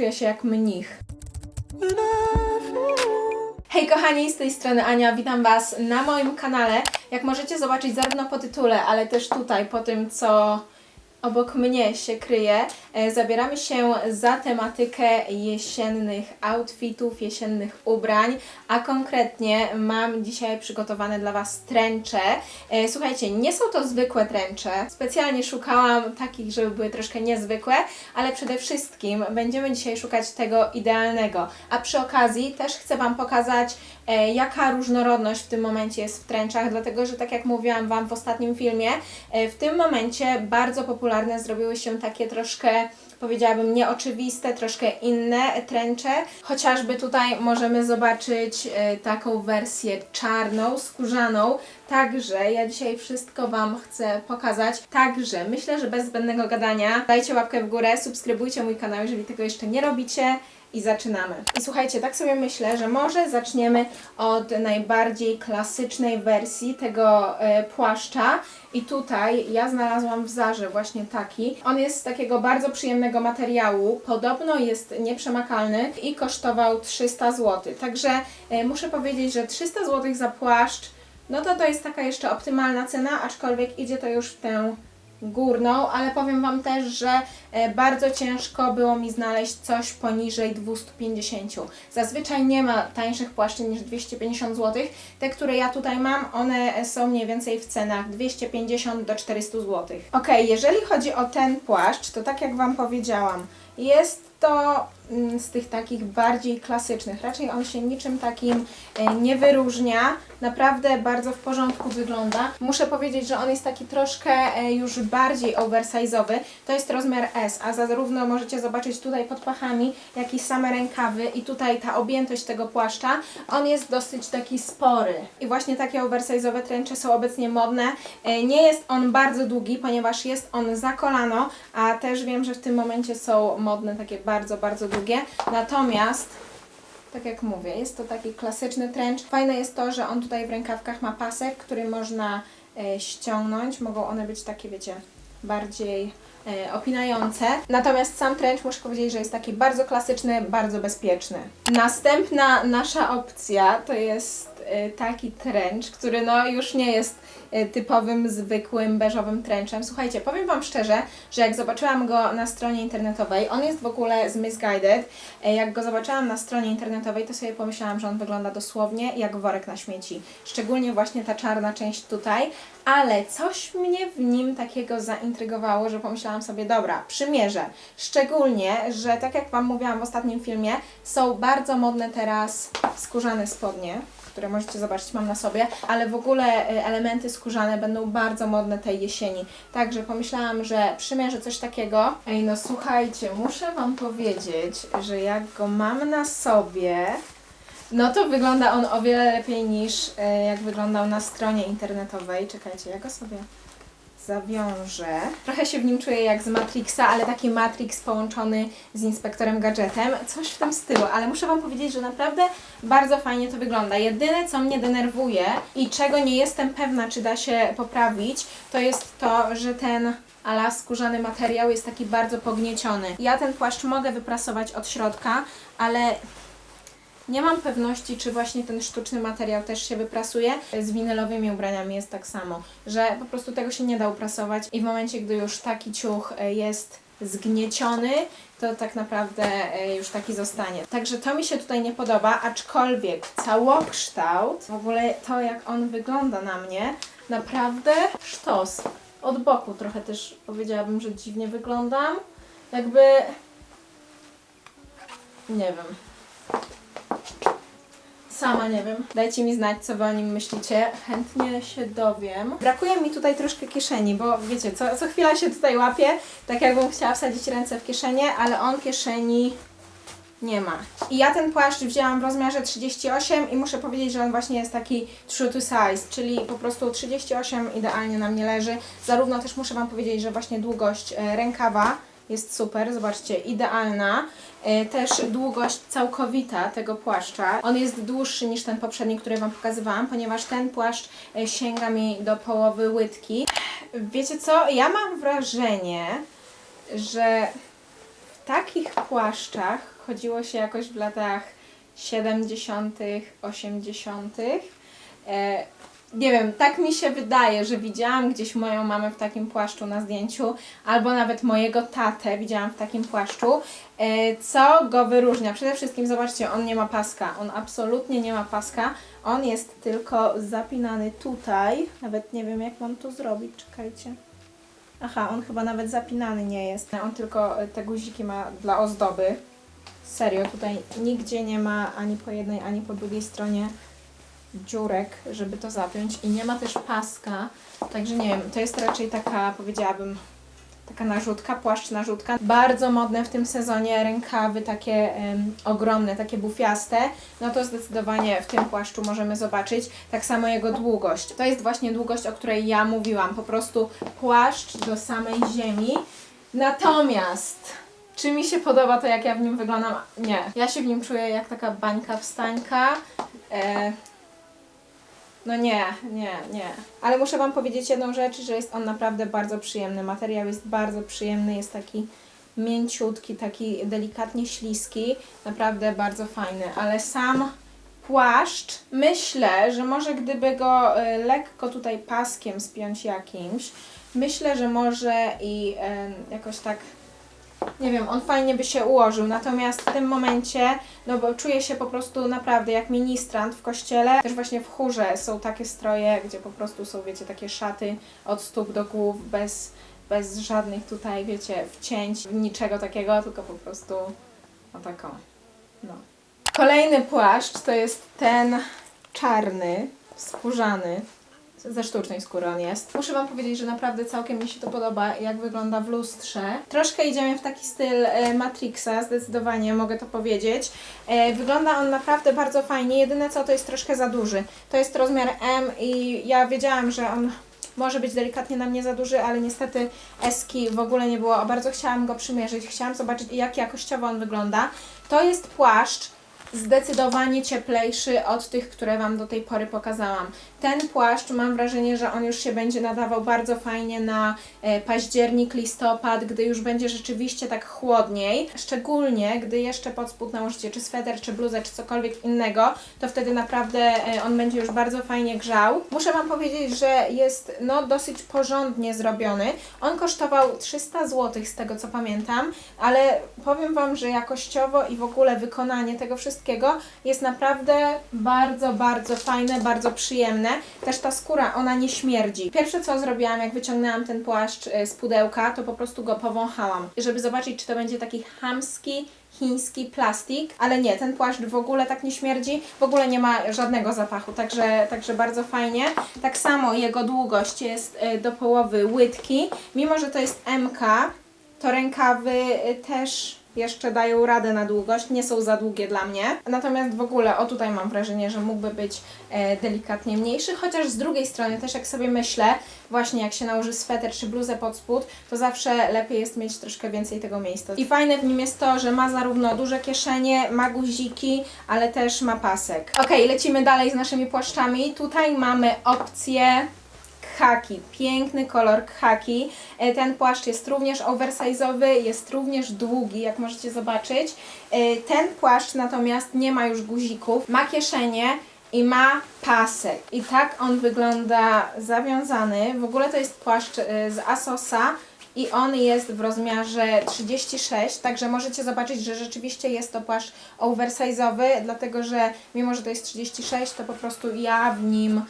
czuję się jak mnich. Hej kochani, z tej strony Ania, witam Was na moim kanale. Jak możecie zobaczyć zarówno po tytule, ale też tutaj po tym, co obok mnie się kryje, e, zabieramy się za tematykę jesiennych outfitów, jesiennych ubrań, a konkretnie mam dzisiaj przygotowane dla Was tręcze. E, Słuchajcie, nie są to zwykłe tręcze. Specjalnie szukałam takich, żeby były troszkę niezwykłe, ale przede wszystkim będziemy dzisiaj szukać tego idealnego. A przy okazji też chcę Wam pokazać, jaka różnorodność w tym momencie jest w tręczach, dlatego że tak jak mówiłam Wam w ostatnim filmie, e, w tym momencie bardzo popularne zrobiły się takie troszkę powiedziałabym nieoczywiste, troszkę inne tręcze. Chociażby tutaj możemy zobaczyć e, taką wersję czarną, skórzaną. Także ja dzisiaj wszystko Wam chcę pokazać. Także myślę, że bez zbędnego gadania dajcie łapkę w górę, subskrybujcie mój kanał, jeżeli tego jeszcze nie robicie. I zaczynamy. I słuchajcie, tak sobie myślę, że może zaczniemy od najbardziej klasycznej wersji tego e, płaszcza. I tutaj ja znalazłam w Zarze właśnie taki. On jest z takiego bardzo przyjemnego materiału. Podobno jest nieprzemakalny i kosztował 300 zł. Także e, muszę powiedzieć, że 300 zł za płaszcz, no to to jest taka jeszcze optymalna cena, aczkolwiek idzie to już w tę górną, ale powiem Wam też, że e, bardzo ciężko było mi znaleźć coś poniżej 250. Zazwyczaj nie ma tańszych płaszczy niż 250 zł. Te, które ja tutaj mam, one są mniej więcej w cenach 250 do 400 zł. Ok, jeżeli chodzi o ten płaszcz, to tak jak Wam powiedziałam, jest to mm, z tych takich bardziej klasycznych. Raczej on się niczym takim e, nie wyróżnia. Naprawdę bardzo w porządku wygląda. Muszę powiedzieć, że on jest taki troszkę e, już bardziej oversize'owy. To jest rozmiar S, a zarówno możecie zobaczyć tutaj pod pachami, jak i same rękawy i tutaj ta objętość tego płaszcza. On jest dosyć taki spory. I właśnie takie oversize'owe tręcze są obecnie modne. E, Nie jest on bardzo długi, ponieważ jest on za kolano, a też wiem, że w tym momencie są modne takie bardzo, bardzo długie. Natomiast tak jak mówię, jest to taki klasyczny trench. Fajne jest to, że on tutaj w rękawkach ma pasek, który można e, ściągnąć. Mogą one być takie, wiecie, bardziej e, opinające. Natomiast sam trench muszę powiedzieć, że jest taki bardzo klasyczny, bardzo bezpieczny. Następna nasza opcja to jest taki trench, który no już nie jest e, typowym, zwykłym, beżowym trenchem. Słuchajcie, powiem Wam szczerze, że jak zobaczyłam go na stronie internetowej, on jest w ogóle z Misguided, e, jak go zobaczyłam na stronie internetowej, to sobie pomyślałam, że on wygląda dosłownie jak worek na śmieci. Szczególnie właśnie ta czarna część tutaj, ale coś mnie w nim takiego zaintrygowało, że pomyślałam sobie, dobra, przymierzę. Szczególnie, że tak jak Wam mówiłam w ostatnim filmie, są bardzo modne teraz skórzane spodnie, które możecie zobaczyć, mam na sobie, ale w ogóle y, elementy skórzane będą bardzo modne tej jesieni. Także pomyślałam, że przymierzę coś takiego. Ej, no słuchajcie, muszę Wam powiedzieć, że jak go mam na sobie, no to wygląda on o wiele lepiej niż e, jak wyglądał na stronie internetowej. Czekajcie, ja go sobie zawiążę. Trochę się w nim czuję jak z Matrixa, ale taki Matrix połączony z Inspektorem Gadżetem. Coś w tym stylu, ale muszę Wam powiedzieć, że naprawdę bardzo fajnie to wygląda. Jedyne, co mnie denerwuje i czego nie jestem pewna, czy da się poprawić, to jest to, że ten ala skórzany materiał jest taki bardzo pognieciony. Ja ten płaszcz mogę wyprasować od środka, ale nie mam pewności, czy właśnie ten sztuczny materiał też się wyprasuje. Z winylowymi ubraniami jest tak samo, że po prostu tego się nie da uprasować i w momencie, gdy już taki ciuch e, jest zgnieciony, to tak naprawdę e, już taki zostanie. Także to mi się tutaj nie podoba, aczkolwiek całokształt, w ogóle to jak on wygląda na mnie, naprawdę sztos. Od boku trochę też powiedziałabym, że dziwnie wyglądam. Jakby... Nie wiem. Sama nie wiem. Dajcie mi znać, co Wy o nim myślicie. Chętnie się dowiem. Brakuje mi tutaj troszkę kieszeni, bo wiecie, co, co chwila się tutaj łapię, tak jakbym chciała wsadzić ręce w kieszenie, ale on kieszeni nie ma. I ja ten płaszcz wzięłam w rozmiarze 38 i muszę powiedzieć, że on właśnie jest taki true to size, czyli po prostu 38 idealnie na mnie leży. Zarówno też muszę Wam powiedzieć, że właśnie długość e, rękawa jest super, zobaczcie, idealna. E, Też długość całkowita tego płaszcza. On jest dłuższy niż ten poprzedni, który Wam pokazywałam, ponieważ ten płaszcz e, sięga mi do połowy łydki. Wiecie co? Ja mam wrażenie, że w takich płaszczach chodziło się jakoś w latach 70., 80. Nie wiem, tak mi się wydaje, że widziałam gdzieś moją mamę w takim płaszczu na zdjęciu, albo nawet mojego tatę widziałam w takim płaszczu. E, co go wyróżnia? Przede wszystkim, zobaczcie, on nie ma paska. On absolutnie nie ma paska. On jest tylko zapinany tutaj. Nawet nie wiem, jak mam to zrobić. Czekajcie. Aha, on chyba nawet zapinany nie jest. On tylko e, te guziki ma dla ozdoby. Serio, tutaj nigdzie nie ma ani po jednej, ani po drugiej stronie dziurek, żeby to zapiąć i nie ma też paska, także nie wiem, to jest raczej taka, powiedziałabym, taka narzutka, płaszcz narzutka. Bardzo modne w tym sezonie rękawy takie ogromne, takie bufiaste, no to zdecydowanie w tym płaszczu możemy zobaczyć. Tak samo jego długość. To jest właśnie długość, o której ja mówiłam, po prostu płaszcz do samej ziemi. Natomiast czy mi się podoba to, jak ja w nim wyglądam? Nie. Ja się w nim czuję jak taka bańka wstańka. E, no nie, nie, nie. Ale muszę Wam powiedzieć jedną rzecz, że jest on naprawdę bardzo przyjemny. Materiał jest bardzo przyjemny, jest taki mięciutki, taki delikatnie śliski. Naprawdę bardzo fajny. Ale sam płaszcz, myślę, że może gdyby go e, lekko tutaj paskiem spiąć jakimś, myślę, że może i jakoś tak nie wiem, on fajnie by się ułożył, natomiast w tym momencie, no bo czuję się po prostu naprawdę jak ministrant w kościele. Też właśnie w chórze są takie stroje, gdzie po prostu są, wiecie, takie szaty od stóp do głów, bez, bez żadnych tutaj, wiecie, wcięć, niczego takiego, tylko po prostu o taką, no. Kolejny płaszcz to jest ten czarny, skórzany, ze sztucznej skóry on jest. Muszę Wam powiedzieć, że naprawdę całkiem mi się to podoba, jak wygląda w lustrze. Troszkę idziemy w taki styl e, Matrixa, zdecydowanie mogę to powiedzieć. E, wygląda on naprawdę bardzo fajnie, jedyne co to jest troszkę za duży. To jest rozmiar M i ja wiedziałam, że on może być delikatnie na mnie za duży, ale niestety eski w ogóle nie było. Bardzo chciałam go przymierzyć, chciałam zobaczyć jak jakościowo on wygląda. To jest płaszcz zdecydowanie cieplejszy od tych, które Wam do tej pory pokazałam. Ten płaszcz mam wrażenie, że on już się będzie nadawał bardzo fajnie na e, październik, listopad, gdy już będzie rzeczywiście tak chłodniej. Szczególnie, gdy jeszcze pod spód nałożycie czy sweter, czy bluzę, czy cokolwiek innego, to wtedy naprawdę e, on będzie już bardzo fajnie grzał. Muszę Wam powiedzieć, że jest no dosyć porządnie zrobiony. On kosztował 300 zł z tego co pamiętam, ale powiem Wam, że jakościowo i w ogóle wykonanie tego wszystkiego jest naprawdę bardzo, bardzo fajne, bardzo przyjemne. Też ta skóra, ona nie śmierdzi. Pierwsze co zrobiłam, jak wyciągnęłam ten płaszcz e, z pudełka, to po prostu go powąchałam, żeby zobaczyć, czy to będzie taki chamski, chiński plastik, ale nie, ten płaszcz w ogóle tak nie śmierdzi, w ogóle nie ma żadnego zapachu, także, także bardzo fajnie. Tak samo jego długość jest e, do połowy łydki, mimo że to jest MK, to rękawy e, też jeszcze dają radę na długość, nie są za długie dla mnie. Natomiast w ogóle, o tutaj mam wrażenie, że mógłby być e, delikatnie mniejszy, chociaż z drugiej strony też jak sobie myślę, właśnie jak się nałoży sweter czy bluzę pod spód, to zawsze lepiej jest mieć troszkę więcej tego miejsca. I fajne w nim jest to, że ma zarówno duże kieszenie, ma guziki, ale też ma pasek. Ok, lecimy dalej z naszymi płaszczami. Tutaj mamy opcję khaki, piękny kolor khaki. E, Ten płaszcz jest również oversize'owy, jest również długi, jak możecie zobaczyć. E, Ten płaszcz natomiast nie ma już guzików, ma kieszenie i ma pasek. I tak on wygląda zawiązany. W ogóle to jest płaszcz e, z Asosa. I on jest w rozmiarze 36, także możecie zobaczyć, że rzeczywiście jest to płaszcz oversize'owy, dlatego że mimo, że to jest 36, to po prostu ja w nim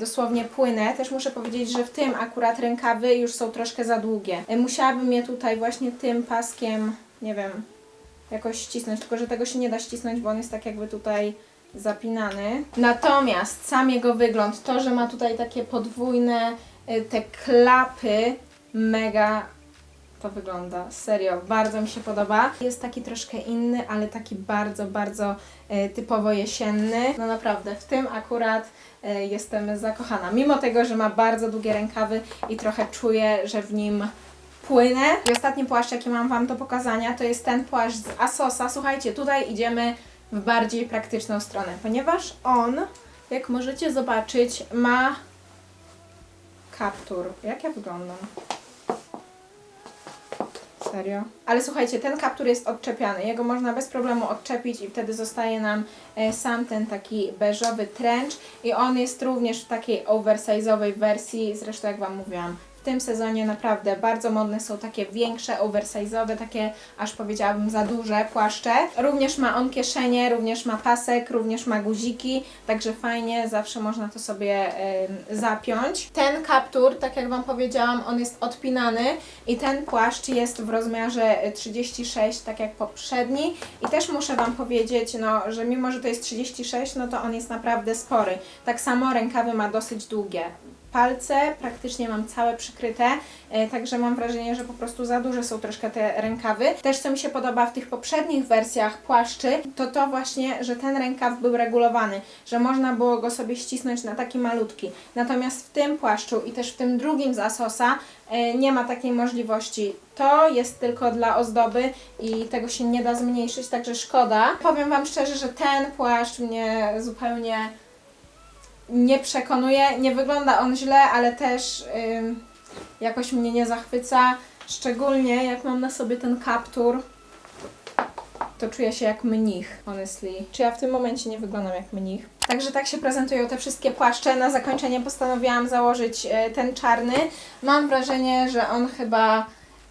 dosłownie płynę. Też muszę powiedzieć, że w tym akurat rękawy już są troszkę za długie. E, Musiałabym je tutaj właśnie tym paskiem, nie wiem, jakoś ścisnąć, tylko że tego się nie da ścisnąć, bo on jest tak jakby tutaj zapinany. Natomiast sam jego wygląd, to, że ma tutaj takie podwójne y, te klapy, mega to wygląda. Serio, bardzo mi się podoba. Jest taki troszkę inny, ale taki bardzo, bardzo y, typowo jesienny. No naprawdę, w tym akurat y, jestem zakochana. Mimo tego, że ma bardzo długie rękawy i trochę czuję, że w nim płynę. I ostatni płaszcz, jaki mam Wam do pokazania, to jest ten płaszcz z Asosa. Słuchajcie, tutaj idziemy w bardziej praktyczną stronę, ponieważ on, jak możecie zobaczyć, ma kaptur. Jak ja wyglądam? Serio? Ale słuchajcie, ten kaptur jest odczepiany. Jego można bez problemu odczepić i wtedy zostaje nam e, sam ten taki beżowy trench. I on jest również w takiej oversize'owej wersji. Zresztą jak Wam mówiłam, tym sezonie naprawdę bardzo modne są takie większe, oversize'owe, takie aż powiedziałabym za duże płaszcze. Również ma on kieszenie, również ma pasek, również ma guziki, także fajnie, zawsze można to sobie em, zapiąć. Ten kaptur, tak jak Wam powiedziałam, on jest odpinany i ten płaszcz jest w rozmiarze 36, tak jak poprzedni. I też muszę Wam powiedzieć, no, że mimo, że to jest 36, no to on jest naprawdę spory. Tak samo rękawy ma dosyć długie palce, praktycznie mam całe przykryte, e, także mam wrażenie, że po prostu za duże są troszkę te rękawy. Też co mi się podoba w tych poprzednich wersjach płaszczy, to to właśnie, że ten rękaw był regulowany, że można było go sobie ścisnąć na taki malutki. Natomiast w tym płaszczu i też w tym drugim z Asosa e, nie ma takiej możliwości. To jest tylko dla ozdoby i tego się nie da zmniejszyć, także szkoda. Powiem Wam szczerze, że ten płaszcz mnie zupełnie nie przekonuje. Nie wygląda on źle, ale też jakoś mnie nie zachwyca. Szczególnie jak mam na sobie ten kaptur, to czuję się jak mnich, honestly. Czy ja w tym momencie nie wyglądam jak mnich? Także tak się prezentują te wszystkie płaszcze. Na zakończenie postanowiłam założyć e, ten czarny. Mam wrażenie, że on chyba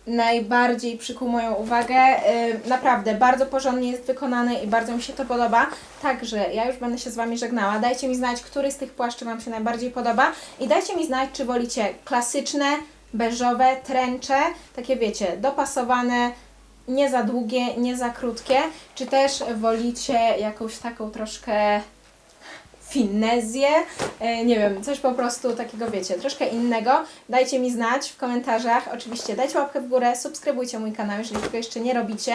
najbardziej przykuł moją uwagę. Yy, Naprawdę, bardzo porządnie jest wykonany i bardzo mi się to podoba. Także ja już będę się z Wami żegnała. Dajcie mi znać, który z tych płaszczy Wam się najbardziej podoba i dajcie mi znać, czy wolicie klasyczne, beżowe, tręcze, takie wiecie, dopasowane, nie za długie, nie za krótkie, czy też wolicie jakąś taką troszkę finezję, e, nie wiem, coś po prostu takiego, wiecie, troszkę innego. Dajcie mi znać w komentarzach. Oczywiście dajcie łapkę w górę, subskrybujcie mój kanał, jeżeli tego jeszcze nie robicie.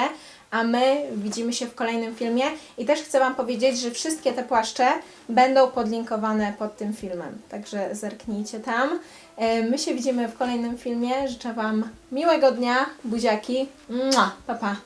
A my widzimy się w kolejnym filmie. I też chcę Wam powiedzieć, że wszystkie te płaszcze będą podlinkowane pod tym filmem. Także zerknijcie tam. E, My się widzimy w kolejnym filmie. Życzę Wam miłego dnia, buziaki. Pa, pa.